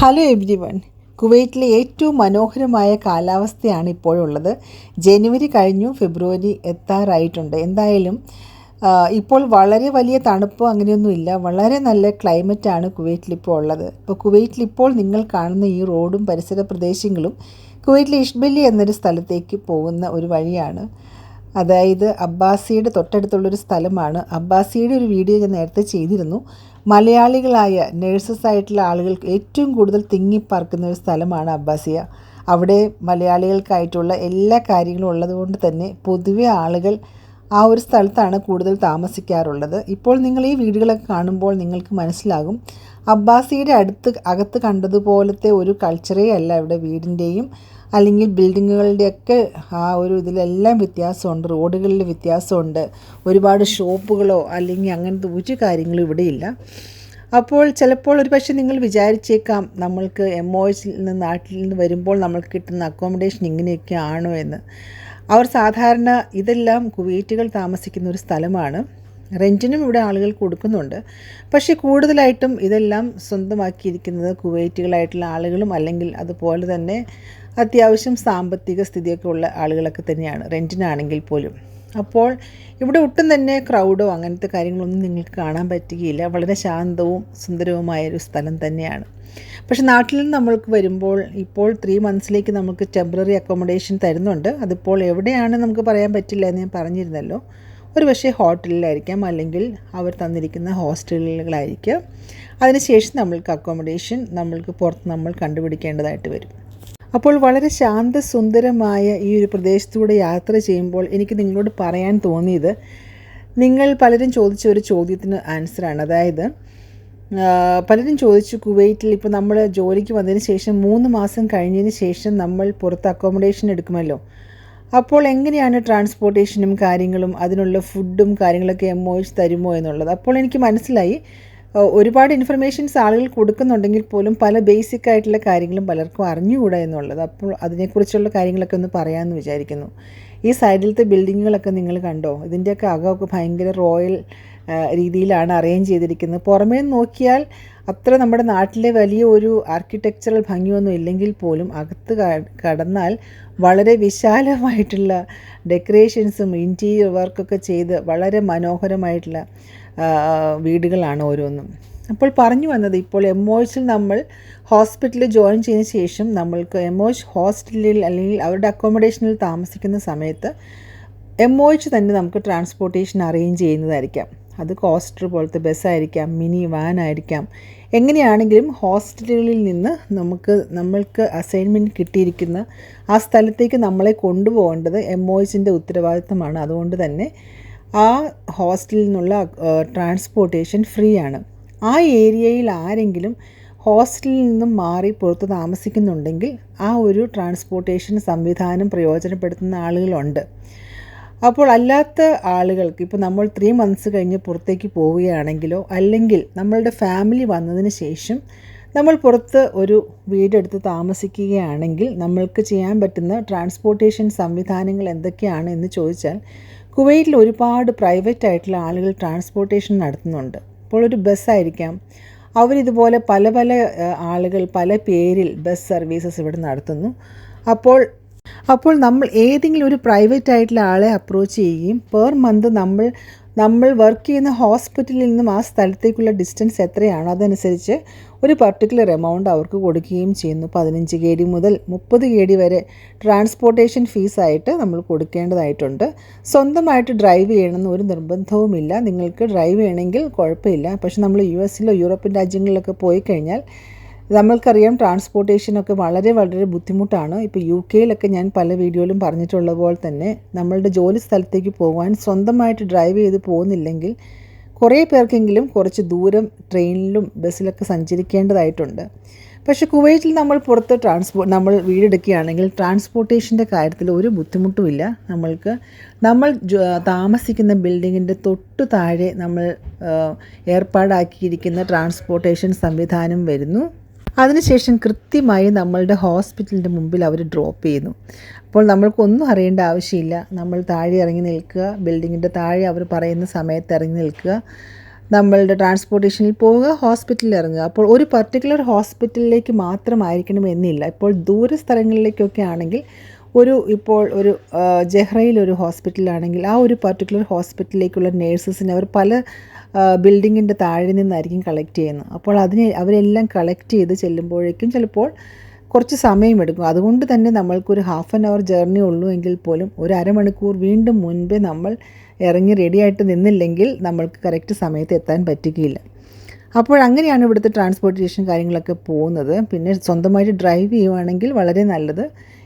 Hello every one കുവൈറ്റിലെ ഏറ്റവും മനോഹരമായ കാലാവസ്ഥയാണ് ഇപ്പോഴുള്ളത്. ജനുവരി കഴിഞ്ഞു ഫെബ്രുവരി എത്താറായിട്ടുണ്ട്. എന്തായാലും ഇപ്പോൾ വളരെ വലിയ തണുപ്പോ അങ്ങനെയൊന്നുമില്ല വളരെ നല്ല ക്ലൈമറ്റാണ് കുവൈറ്റിൽ ഇപ്പോൾ ഉള്ളത്. ഇപ്പോൾ കുവൈറ്റിൽ ഇപ്പോൾ നിങ്ങൾ കാണുന്ന ഈ റോഡും പരിസര പ്രദേശങ്ങളും കുവൈറ്റിലെ ഇഷ്ബലി എന്നൊരു സ്ഥലത്തേക്ക് പോകുന്ന ഒരു വഴിയാണ്. അതായത് അബ്ബാസിയുടെ തൊട്ടടുത്തുള്ളൊരു സ്ഥലമാണ്. അബ്ബാസിയുടെ ഒരു വീഡിയോ ഞാൻ നേരത്തെ ചെയ്തിരുന്നു. മലയാളികളായ നേഴ്സസ് ആയിട്ടുള്ള ആളുകൾക്ക് ഏറ്റവും കൂടുതൽ തിങ്ങിപ്പാർക്കുന്ന ഒരു സ്ഥലമാണ് അബ്ബാസിയ. അവിടെ മലയാളികൾക്കായിട്ടുള്ള എല്ലാ കാര്യങ്ങളും ഉള്ളതുകൊണ്ട് തന്നെ പൊതുവെ ആളുകൾ ആ ഒരു സ്ഥലത്താണ് കൂടുതൽ താമസിക്കാറുള്ളത്. ഇപ്പോൾ നിങ്ങൾ ഈ വീടുകളൊക്കെ കാണുമ്പോൾ നിങ്ങൾക്ക് മനസ്സിലാകും അബ്ബാസിയുടെ അടുത്ത് അകത്ത് കണ്ടതുപോലത്തെ ഒരു കൾച്ചറേ അല്ല ഇവിടെ വീടിന്റെയും അല്ലെങ്കിൽ ബിൽഡിങ്ങുകളുടെയൊക്കെ ആ ഒരു ഇതിലെല്ലാം വ്യത്യാസമുണ്ട് റോഡുകളിൽ വ്യത്യാസമുണ്ട് ഒരുപാട് ഷോപ്പുകളോ അല്ലെങ്കിൽ അങ്ങനത്തെ ഒരു കാര്യങ്ങളും ഇവിടെയില്ല. അപ്പോൾ ചിലപ്പോൾ ഒരു പക്ഷേ നിങ്ങൾ വിചാരിച്ചേക്കാം നമ്മൾക്ക് എം ഒ എസിൽ നിന്ന് നാട്ടിൽ നിന്ന് വരുമ്പോൾ നമ്മൾക്ക് കിട്ടുന്ന അക്കോമഡേഷൻ ഇങ്ങനെയൊക്കെ ആണോ എന്ന്. അവർ സാധാരണ ഇതെല്ലാം കുവൈറ്റുകൾ താമസിക്കുന്ന ഒരു സ്ഥലമാണ്. റെന്റിനും ഇവിടെ ആളുകൾ കൊടുക്കുന്നുണ്ട്. പക്ഷേ കൂടുതലായിട്ടും ഇതെല്ലാം സ്വന്തമാക്കിയിരിക്കുന്നത് കുവൈറ്റുകളായിട്ടുള്ള ആളുകളും അല്ലെങ്കിൽ അതുപോലെ തന്നെ അത്യാവശ്യം സാമ്പത്തിക സ്ഥിതിയൊക്കെ ഉള്ള ആളുകളൊക്കെ തന്നെയാണ്. റെന്റിനാണെങ്കിൽ പോലും. അപ്പോൾ ഇവിടെ ഒട്ടും തന്നെ ക്രൗഡോ അങ്ങനത്തെ കാര്യങ്ങളൊന്നും നിങ്ങൾക്ക് കാണാൻ പറ്റുകയില്ല. വളരെ ശാന്തവും സുന്ദരവുമായ ഒരു സ്ഥലം തന്നെയാണ്. പക്ഷേ നാട്ടിൽ നിന്ന് നമ്മൾക്ക് വരുമ്പോൾ ഇപ്പോൾ ത്രീ മന്ത്സിലേക്ക് നമുക്ക് ടെമ്പററി അക്കോമഡേഷൻ തരുന്നുണ്ട്. അതിപ്പോൾ എവിടെയാണ് നമുക്ക് പറയാൻ പറ്റില്ല എന്ന് ഞാൻ പറഞ്ഞിരുന്നല്ലോ. ഒരു പക്ഷേ ഹോട്ടലിലായിരിക്കാം അല്ലെങ്കിൽ അവർ തന്നിരിക്കുന്ന ഹോസ്റ്റലുകളായിരിക്കാം അതിനുശേഷം നമ്മൾക്ക് അക്കോമഡേഷൻ നമ്മൾക്ക് പുറത്ത് നമ്മൾ കണ്ടുപിടിക്കേണ്ടതായിട്ട് വരും. അപ്പോൾ വളരെ ശാന്തസുന്ദരമായ ഈ ഒരു പ്രദേശത്തൂടെ യാത്ര ചെയ്യുമ്പോൾ എനിക്ക് നിങ്ങളോട് പറയാൻ തോന്നിയത് നിങ്ങൾ പലരും ചോദിച്ച ഒരു ചോദ്യത്തിന് ആൻസറാണ് അതായത് പലരും ചോദിച്ചു കുവൈറ്റിൽ ഇപ്പോൾ നമ്മൾ ജോലിക്ക് വന്നതിന് ശേഷം മൂന്ന് മാസം കഴിഞ്ഞതിന് ശേഷം നമ്മൾ പുറത്ത് അക്കോമഡേഷൻ എടുക്കുമല്ലോ. അപ്പോൾ എങ്ങനെയാണ് ട്രാൻസ്പോർട്ടേഷനും കാര്യങ്ങളും അതിനുള്ള ഫുഡും കാര്യങ്ങളൊക്കെ എം ഒ എച്ച് തരുമോ എന്നുള്ളത്? അപ്പോൾ എനിക്ക് മനസ്സിലായി ഒരുപാട് ഇൻഫർമേഷൻസ് ആളുകൾ കൊടുക്കുന്നുണ്ടെങ്കിൽ പോലും പല ബേസിക് ആയിട്ടുള്ള കാര്യങ്ങളും പലർക്കും അറിഞ്ഞുകൂടാ എന്നുള്ളത്. അപ്പോൾ അതിനെക്കുറിച്ചുള്ള കാര്യങ്ങളൊക്കെ ഒന്ന് പറയാമെന്ന് വിചാരിക്കുന്നു. ഈ സൈഡിലത്തെ ബിൽഡിങ്ങുകളൊക്കെ നിങ്ങൾ കണ്ടോ? ഇതിന്റെയൊക്കെ അകമൊക്കെ ഭയങ്കര റോയൽ രീതിയിലാണ് അറേഞ്ച് ചെയ്തിരിക്കുന്നത്. പുറമേ നോക്കിയാൽ അത്ര നമ്മുടെ നാട്ടിലെ വലിയ ഒരു ആർക്കിടെക്ചറൽ ഭംഗിയൊന്നും ഇല്ലെങ്കിൽ പോലും അകത്ത് കടന്നാൽ വളരെ വിശാലമായിട്ടുള്ള ഡെക്കറേഷൻസും ഇന്റീരിയർ വർക്കൊക്കെ ചെയ്ത് വളരെ മനോഹരമായിട്ടുള്ള വീടുകളാണ് ഓരോന്നും. അപ്പോൾ പറഞ്ഞു വന്നത് ഇപ്പോൾ എം ഒ നമ്മൾ ഹോസ്പിറ്റലിൽ ജോയിൻ ചെയ്തതിന് ശേഷം നമ്മൾക്ക് എം ഒ എച്ച് ഹോസ്റ്റലിൽ അല്ലെങ്കിൽ അവരുടെ അക്കോമഡേഷനിൽ താമസിക്കുന്ന സമയത്ത് എം ഒ എച്ച് തന്നെ നമുക്ക് ട്രാൻസ്പോർട്ടേഷൻ അറേഞ്ച് ചെയ്യുന്നതായിരിക്കാം. അത് കോസ്റ്റർ പോലത്തെ ബസ്സായിരിക്കാം മിനി വാൻ ആയിരിക്കാം. എങ്ങനെയാണെങ്കിലും ഹോസ്റ്റലുകളിൽ നിന്ന് നമുക്ക് നമ്മൾക്ക് അസൈൻമെന്റ് കിട്ടിയിരിക്കുന്ന ആ സ്ഥലത്തേക്ക് നമ്മളെ കൊണ്ടുപോകേണ്ടത് എം ഒ എച്ചിന്റെ ഉത്തരവാദിത്തമാണ്. അതുകൊണ്ട് തന്നെ ആ ഹോസ്റ്റലിൽ നിന്നുള്ള ട്രാൻസ്പോർട്ടേഷൻ ഫ്രീ ആണ്. ആ ഏരിയയിൽ ആരെങ്കിലും ഹോസ്റ്റലിൽ നിന്നും മാറി പുറത്ത് താമസിക്കുന്നുണ്ടെങ്കിൽ ആ ഒരു ട്രാൻസ്പോർട്ടേഷൻ സംവിധാനം പ്രയോജനപ്പെടുത്തുന്ന ആളുകളുണ്ട്. അപ്പോൾ അല്ലാത്ത ആളുകൾക്ക് ഇപ്പോൾ നമ്മൾ ത്രീ മന്ത്സ് കഴിഞ്ഞ് പുറത്തേക്ക് പോവുകയാണെങ്കിലോ അല്ലെങ്കിൽ നമ്മളുടെ ഫാമിലി വന്നതിന് ശേഷം നമ്മൾ പുറത്ത് ഒരു വീടെടുത്ത് താമസിക്കുകയാണെങ്കിൽ നമ്മൾക്ക് ചെയ്യാൻ പറ്റുന്ന ട്രാൻസ്പോർട്ടേഷൻ സംവിധാനങ്ങൾ എന്തൊക്കെയാണ് എന്ന് ചോദിച്ചാൽ കുവൈറ്റിൽ ഒരുപാട് പ്രൈവറ്റ് ആയിട്ടുള്ള ആളുകൾ ട്രാൻസ്പോർട്ടേഷൻ നടത്തുന്നുണ്ട്. ഇപ്പോൾ ഒരു ബസ്സായിരിക്കാം അവരിതുപോലെ പല പല ആളുകൾ പല പേരിൽ ബസ് സർവീസസ് ഇവിടെ നടത്തുന്നു. അപ്പോൾ അപ്പോൾ നമ്മൾ ഏതെങ്കിലും ഒരു പ്രൈവറ്റ് ആയിട്ടുള്ള ആളെ അപ്രോച്ച് ചെയ്യുകയും പെർ മന്ത് നമ്മൾ നമ്മൾ വർക്ക് ചെയ്യുന്ന ഹോസ്പിറ്റലിൽ നിന്നും ആ സ്ഥലത്തേക്കുള്ള ഡിസ്റ്റൻസ് എത്രയാണോ അതനുസരിച്ച് ഒരു പർട്ടിക്കുലർ എമൗണ്ട് അവർക്ക് കൊടുക്കുകയും ചെയ്യുന്നു. പതിനഞ്ച് കെ ഡി മുതൽ മുപ്പത് കെ ഡി വരെ ട്രാൻസ്പോർട്ടേഷൻ ഫീസായിട്ട് നമ്മൾ കൊടുക്കേണ്ടതായിട്ടുണ്ട്. സ്വന്തമായിട്ട് ഡ്രൈവ് ചെയ്യണമെന്ന് ഒരു നിർബന്ധവുമില്ല. നിങ്ങൾക്ക് ഡ്രൈവ് ചെയ്യണമെങ്കിൽ കുഴപ്പമില്ല. പക്ഷെ നമ്മൾ യു എസിലോ യൂറോപ്യൻ രാജ്യങ്ങളിലൊക്കെ പോയി കഴിഞ്ഞാൽ നമ്മൾക്കറിയാം ട്രാൻസ്പോർട്ടേഷനൊക്കെ വളരെ വളരെ ബുദ്ധിമുട്ടാണ്. ഇപ്പോൾ യു കെയിലൊക്കെ ഞാൻ പല വീഡിയോയിലും പറഞ്ഞിട്ടുള്ള പോലെ തന്നെ നമ്മളുടെ ജോലി സ്ഥലത്തേക്ക് പോകാൻ സ്വന്തമായിട്ട് ഡ്രൈവ് ചെയ്ത് പോകുന്നില്ലെങ്കിൽ കുറേ പേർക്കെങ്കിലും കുറച്ച് ദൂരം ട്രെയിനിലും ബസ്സിലൊക്കെ സഞ്ചരിക്കേണ്ടതായിട്ടുണ്ട്. പക്ഷെ കുവൈറ്റിൽ നമ്മൾ പുറത്ത് ട്രാൻസ്പോ നമ്മൾ വീടെടുക്കുകയാണെങ്കിൽ ട്രാൻസ്പോർട്ടേഷന്റെ കാര്യത്തിൽ ഒരു ബുദ്ധിമുട്ടുമില്ല. നമ്മൾക്ക് നമ്മൾ താമസിക്കുന്ന ബിൽഡിങ്ങിന്റെ തൊട്ടു താഴെ നമ്മൾ ഏർപ്പാടാക്കിയിരിക്കുന്ന ട്രാൻസ്പോർട്ടേഷൻ സംവിധാനം വരുന്നു. അതിനുശേഷം കൃത്യമായി നമ്മളുടെ ഹോസ്പിറ്റലിന്റെ മുമ്പിൽ അവർ ഡ്രോപ്പ് ചെയ്യുന്നു. അപ്പോൾ നമ്മൾക്കൊന്നും അറിയേണ്ട ആവശ്യമില്ല. നമ്മൾ താഴെ ഇറങ്ങി നിൽക്കുക. ബിൽഡിങ്ങിന്റെ താഴെ അവർ പറയുന്ന സമയത്ത് ഇറങ്ങി നിൽക്കുക. നമ്മളുടെ ട്രാൻസ്പോർട്ടേഷനിൽ പോവുക ഹോസ്പിറ്റലിൽ ഇറങ്ങുക. അപ്പോൾ ഒരു പർട്ടിക്കുലർ ഹോസ്പിറ്റലിലേക്ക് മാത്രമായിരിക്കണം എന്നില്ല ഇപ്പോൾ ദൂര സ്ഥലങ്ങളിലേക്കൊക്കെ ആണെങ്കിൽ ഒരു ഇപ്പോൾ ഒരു ജഹ്റയിൽ ഒരു ഹോസ്പിറ്റലാണെങ്കിൽ ആ ഒരു പർട്ടിക്കുലർ ഹോസ്പിറ്റലിലേക്കുള്ള നേഴ്സസിനെ അവർ പല ബിൽഡിങ്ങിന്റെ താഴെ നിന്നായിരിക്കും കളക്ട് ചെയ്യുന്നത്. അപ്പോൾ അതിനെ അവരെല്ലാം കളക്ട് ചെയ്ത് ചെല്ലുമ്പോഴേക്കും ചിലപ്പോൾ കുറച്ച് സമയമെടുക്കും. അതുകൊണ്ട് തന്നെ നമ്മൾക്കൊരു ഹാഫ് ആൻ അവർ ജേർണി ഉള്ളൂ എങ്കിൽ പോലും ഒരു അരമണിക്കൂർ വീണ്ടും മുൻപേ നമ്മൾ ഇറങ്ങി റെഡിയായിട്ട് നിന്നില്ലെങ്കിൽ നമ്മൾക്ക് കറക്റ്റ് സമയത്ത് എത്താൻ പറ്റുകയില്ല. അപ്പോൾ അങ്ങനെയാണ് ഇവിടുത്തെ ട്രാൻസ്പോർട്ടേഷൻ കാര്യങ്ങളൊക്കെ പോകുന്നത്. പിന്നെ സ്വന്തമായിട്ട് ഡ്രൈവ് ചെയ്യുവാണെങ്കിൽ വളരെ നല്ലത്.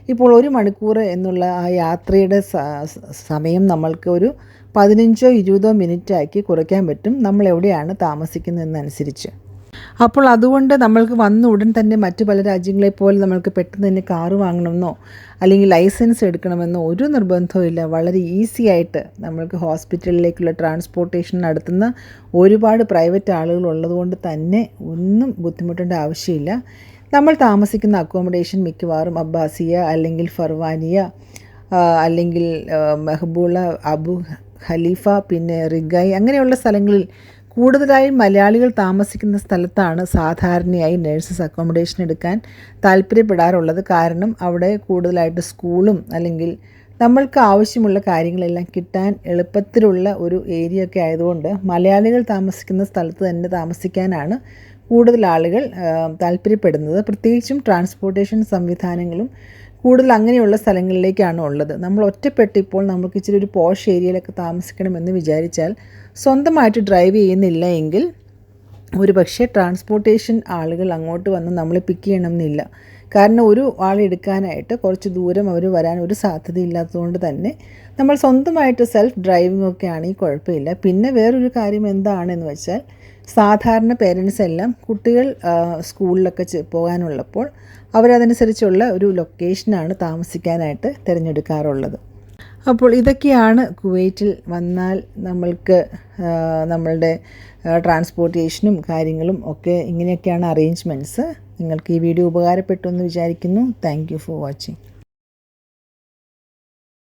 ഇപ്പോൾ ഒരു മണിക്കൂർ എന്നുള്ള ആ യാത്രയുടെ സമയം നമ്മൾക്ക് ഒരു പതിനഞ്ചോ ഇരുപതോ മിനിറ്റാക്കി കുറയ്ക്കാൻ പറ്റും. നമ്മൾ എവിടെയാണ് താമസിക്കുന്നതെന്നനുസരിച്ച്. അപ്പോൾ അതുകൊണ്ട് നമ്മൾക്ക് വന്ന ഉടൻ തന്നെ മറ്റു പല രാജ്യങ്ങളെ പോലെ നമ്മൾക്ക് പെട്ടെന്ന് തന്നെ കാറ് വാങ്ങണമെന്നോ അല്ലെങ്കിൽ ലൈസൻസ് എടുക്കണമെന്നോ ഒരു നിർബന്ധവുമില്ല വളരെ ഈസി ആയിട്ട് നമ്മൾക്ക് ഹോസ്പിറ്റലിലേക്കുള്ള ട്രാൻസ്പോർട്ടേഷൻ നടത്തുന്ന ഒരുപാട് പ്രൈവറ്റ് ആളുകൾ ഉള്ളതുകൊണ്ട് തന്നെ ഒന്നും ബുദ്ധിമുട്ടേണ്ട ആവശ്യമില്ല. നമ്മൾ താമസിക്കുന്ന അക്കോമഡേഷൻ മിക്കവാറും അബ്ബാസിയ അല്ലെങ്കിൽ ഫർവാനിയ അല്ലെങ്കിൽ മെഹബൂള അബു ഖലീഫ പിന്നെ റിഗായി അങ്ങനെയുള്ള സ്ഥലങ്ങളിൽ കൂടുതലായും മലയാളികൾ താമസിക്കുന്ന സ്ഥലത്താണ് സാധാരണയായി നേഴ്സസ് അക്കോമഡേഷൻ എടുക്കാൻ താല്പര്യപ്പെടാറുള്ളത്. കാരണം അവിടെ കൂടുതലായിട്ട് സ്കൂളും അല്ലെങ്കിൽ നമ്മൾക്ക് ആവശ്യമുള്ള കാര്യങ്ങളെല്ലാം കിട്ടാൻ എളുപ്പത്തിലുള്ള ഒരു ഏരിയ ഒക്കെ ആയതുകൊണ്ട് മലയാളികൾ താമസിക്കുന്ന സ്ഥലത്ത് തന്നെ താമസിക്കാനാണ് കൂടുതൽ ആളുകൾ താല്പര്യപ്പെടുന്നത്. പ്രത്യേകിച്ചും ട്രാൻസ്പോർട്ടേഷൻ സംവിധാനങ്ങളും കൂടുതൽ അങ്ങനെയുള്ള സ്ഥലങ്ങളിലേക്കാണ് ഉള്ളത്. നമ്മൾ ഒറ്റപ്പെട്ട് ഇപ്പോൾ നമുക്ക് ഇച്ചിരി ഒരു പോഷ് ഏരിയയിലൊക്കെ താമസിക്കണമെന്ന് വിചാരിച്ചാൽ സ്വന്തമായിട്ട് ഡ്രൈവ് ചെയ്യുന്നില്ല എങ്കിൽ ഒരു പക്ഷേ ട്രാൻസ്പോർട്ടേഷൻ ആളുകൾ അങ്ങോട്ട് വന്ന് നമ്മളെ പിക്ക് ചെയ്യണമെന്നില്ല. കാരണം ഒരു ആളെടുക്കാനായിട്ട് കുറച്ച് ദൂരം അവർ വരാൻ ഒരു സാധ്യത ഇല്ലാത്തതുകൊണ്ട് തന്നെ നമ്മൾ സ്വന്തമായിട്ട് സെൽഫ് ഡ്രൈവിംഗ് ഒക്കെ ആണെങ്കിൽ കുഴപ്പമില്ല. പിന്നെ വേറൊരു കാര്യം എന്താണെന്ന് വെച്ചാൽ സാധാരണ പേരൻസ് എല്ലാം കുട്ടികൾ സ്കൂളിലൊക്കെ പോകാനുള്ളപ്പോൾ അവരതനുസരിച്ചുള്ള ഒരു ലൊക്കേഷനാണ് താമസിക്കാനായിട്ട് തിരഞ്ഞെടുക്കാറുള്ളത്. അപ്പോൾ ഇതൊക്കെയാണ് കുവൈറ്റിൽ വന്നാൽ നമ്മൾക്ക് നമ്മളുടെ ട്രാൻസ്പോർട്ടേഷനും കാര്യങ്ങളും ഒക്കെ ഇങ്ങനെയൊക്കെയാണ് അറേഞ്ച്മെന്റ്സ് നിങ്ങൾക്ക് ഈ വീഡിയോ ഉപകാരപ്പെട്ടു എന്ന് വിചാരിക്കുന്നു. Thank for watching